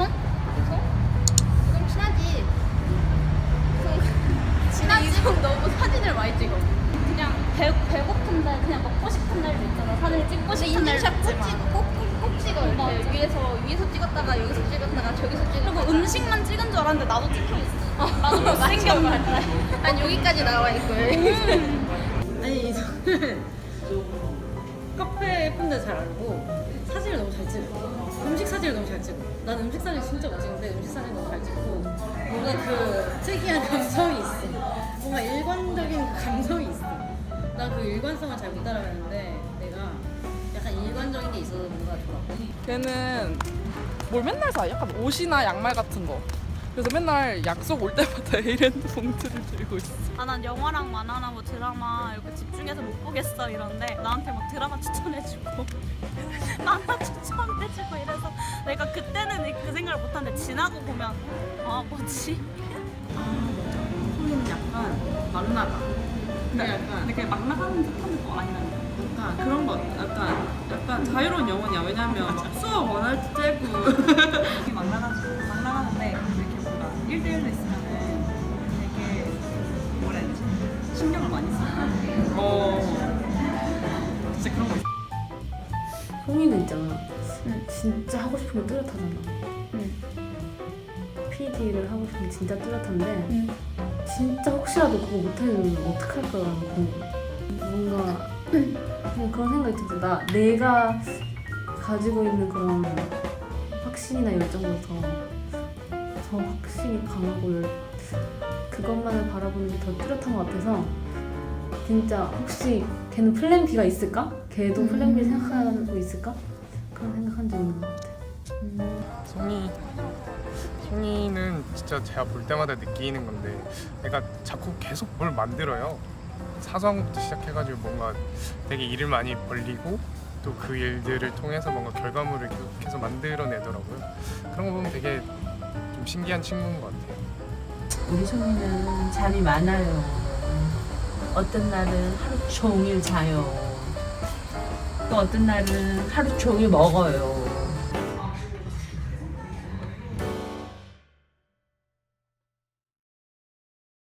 송? 송? 이건 친하지. 송. 친하지. 이송 너무 사진을 많이 찍어. 그냥 배, 배고픈 날 그냥 먹고 싶은 날도 있잖아 사진 찍고 싶은 날꼭 마. 찍고 꼭, 꼭 찍어. 이렇게 맞아. 위에서 위에서 찍었다가 여기서 찍었다가 저기서 찍었다가. 그리고 음식만 찍은 줄 알았는데 나도 찍혀 있어 나도 못생겼는데 난 여기까지 나와 있고. 아니 이거는 카페 예쁜데 잘 알고 사진을 너무 잘 찍어 난 음식 사진 진짜 못 찍는데 음식 사진 너무 잘 찍고 뭔가 그 특이한 감성이 있어 뭔가 일관적인 그 감성이 있어 나 그 일관성을 잘 못 따라가는데 내가 약간 일관적인 게 있어서 뭔가 좋아 걔는 뭘 맨날 사. 약간 옷이나 양말 같은 거. 그래서 맨날 약속 올 때마다 에이랜드 봉투를 들고 있어. 아 난 영화랑 만화나 뭐 드라마 이렇게 집중해서 못 보겠어 이런데 나한테 막 드라마 추천해주고 만화 추천해주고 이래서 내가 그 생각을 못하는데 지나고 보면 아 뭐지? 소리는 약간 막 나가. 근데 약간 근데 그냥 막 나가는 듯한 거 아니면 약간 그런 거 약간 약간 자유로운 영혼이야. 왜냐면 막 수업 원할 때 째고 이렇게 막 나가지고 막 나가는데 이렇게 뭔가 1대1로 있으면은 되게 뭐라 해야 되지? 신경을 많이 써. 어. 진짜 그런 거 있어. 송이는 있잖아. 진짜 하고 싶은 거 뚜렷하잖아. PD를 하고 싶은 게 진짜 뚜렷한데 진짜 혹시라도 그거 못하면 어떡할 궁금해. 뭔가 그냥 그런 생각이 들어. 나 내가 가지고 있는 그런 확신이나 열정보다 더, 더 확신이 강하고 열- 그것만을 바라보는 게 더 뚜렷한 것 같아서 진짜 혹시 걔는 플랜 B가 있을까? 걔도 플랜 B 생각하고 있을까? 그런 생각한 적 있는 것 같아. 송이 송이는 진짜 제가 볼 때마다 느끼는 건데 얘가 자꾸 계속 뭘 만들어요 사소한 것부터 시작해가지고 뭔가 되게 일을 많이 벌리고 또 그 일들을 통해서 뭔가 결과물을 계속해서 만들어내더라고요 그런 거 보면 되게 좀 신기한 친구인 것 같아요 우리 송이는 잠이 많아요. 어떤 날은 하루 종일 자요. 또 어떤 날은 하루 종일 먹어요.